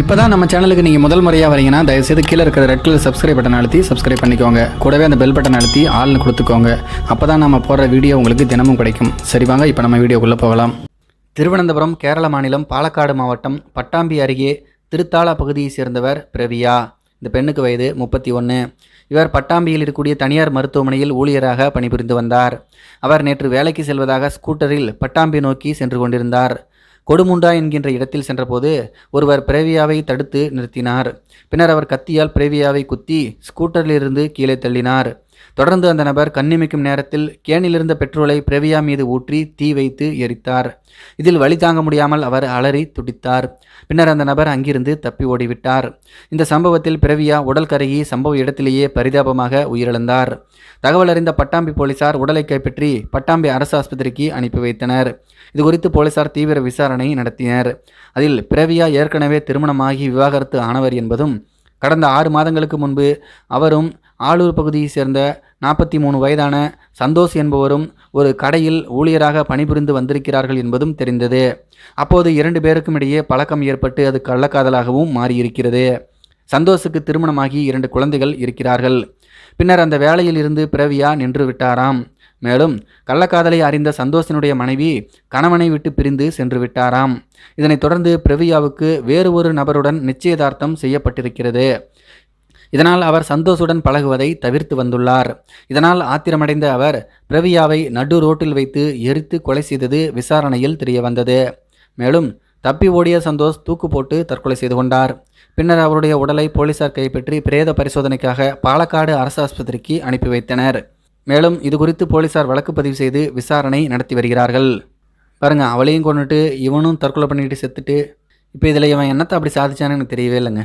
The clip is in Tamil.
இப்போ தான் நம்ம சேனலுக்கு நீங்கள் முதல் முறையாக வரீங்கன்னா தயவுசெய்து கீழே இருக்கிற ரெட் கலர் சப்ஸ்கிரைப் பட்டன் அழுத்தி சப்ஸ்கிரைப் பண்ணிக்கோங்க. கூடவே அந்த பெல் பட்டன் அழுத்தி ஆள்னு கொடுத்துக்கோங்க. அப்போ தான் நம்ம போடுற வீடியோ உங்களுக்கு தினமும் கிடைக்கும். சரி வாங்க இப்போ நம்ம வீடியோக்குள்ளே போகலாம். திருவனந்தபுரம் கேரள மாநிலம் பாலக்காடு மாவட்டம் பட்டாம்பி அருகே திருத்தாளா பகுதியை சேர்ந்தவர் பிரவியா. இந்த பெண்ணுக்கு வயது முப்பத்தி ஒன்று இவர் பட்டாம்பியில் இருக்கக்கூடிய தனியார் மருத்துவமனையில் ஊழியராக பணிபுரிந்து வந்தார். அவர் நேற்று வேலைக்கு செல்வதாக ஸ்கூட்டரில் பட்டாம்பி நோக்கி சென்று கொண்டிருந்தார். கொடுமுண்டா என்கின்ற இடத்தில் சென்றபோது ஒருவர் பிரேவியாவை தடுத்து நிறுத்தினார். பின்னர் அவர் கத்தியால் பிரேவியாவை குத்தி ஸ்கூட்டரிலிருந்து கீழே தள்ளினார். தொடர்ந்து அந்த நபர் கண்ணிமைக்கும் நேரத்தில் கேனிலிருந்த பெட்ரோலை பிரவியா மீது ஊற்றி தீ வைத்து எரித்தார். இதில் வழி தாங்க முடியாமல் அவர் அலறி துடித்தார். பின்னர் அந்த நபர் அங்கிருந்து தப்பி ஓடிவிட்டார். இந்த சம்பவத்தில் பிரவியா உடல் கருகி சம்பவ இடத்திலேயே பரிதாபமாக உயிரிழந்தார். தகவல் அறிந்த பட்டாம்பி போலீசார் உடலை கைப்பற்றி பட்டாம்பி அரசு ஆஸ்பத்திரிக்கு அனுப்பி வைத்தனர். இதுகுறித்து போலீசார் தீவிர விசாரணை நடத்தினர். அதில் பிரவியா ஏற்கனவே திருமணமாகி விவாகரத்து ஆனவர் என்பதும் கடந்த ஆறு மாதங்களுக்கு முன்பு அவரும் ஆலூர் பகுதியைச் சேர்ந்த நாற்பத்தி மூணு வயதான சந்தோஷ் என்பவரும் ஒரு கடையில் ஊழியராக பணிபுரிந்து வந்திருக்கிறார்கள் என்பதும் தெரிந்தது. அப்போது இரண்டு பேருக்கும் இடையே பழக்கம் ஏற்பட்டு அது கள்ளக்காதலாகவும் மாறியிருக்கிறது. சந்தோஷுக்கு திருமணமாகி இரண்டு குழந்தைகள் இருக்கிறார்கள். பின்னர் அந்த வேலையில் இருந்து பிறவியா நின்று விட்டாராம். மேலும் கள்ளக்காதலை அறிந்த சந்தோஷினுடைய மனைவி கணவனை விட்டு பிரிந்து சென்று விட்டாராம். இதனைத் தொடர்ந்து பிரவியாவுக்கு வேறு ஒரு நபருடன் நிச்சயதார்த்தம் செய்யப்பட்டிருக்கிறது. இதனால் அவர் சந்தோஷுடன் பழகுவதை தவிர்த்து வந்துள்ளார். இதனால் ஆத்திரமடைந்த அவர் பிரவியாவை நடு ரோட்டில் வைத்து எரித்து கொலை செய்தது விசாரணையில் தெரிய வந்தது மேலும் தப்பி ஓடிய சந்தோஷ் தூக்கு போட்டு தற்கொலை செய்து கொண்டார். பின்னர் அவருடைய உடலை போலீசார் கைப்பற்றி பிரேத பரிசோதனைக்காக பாலக்காடு அரசு ஆஸ்பத்திரிக்கு அனுப்பி வைத்தனர். மேலும் இது குறித்து போலீசார் வழக்கு பதிவு செய்து விசாரணை நடத்தி வருகிறார்கள். பாருங்க அவளையும் கொண்டுட்டு இவனும் தற்கொலை பண்ணிட்டு செத்துட்டு இப்போ இதில் இவன் என்னத்தை அப்படி சாதிச்சான்னு எனக்கு தெரியவே இல்லைங்க.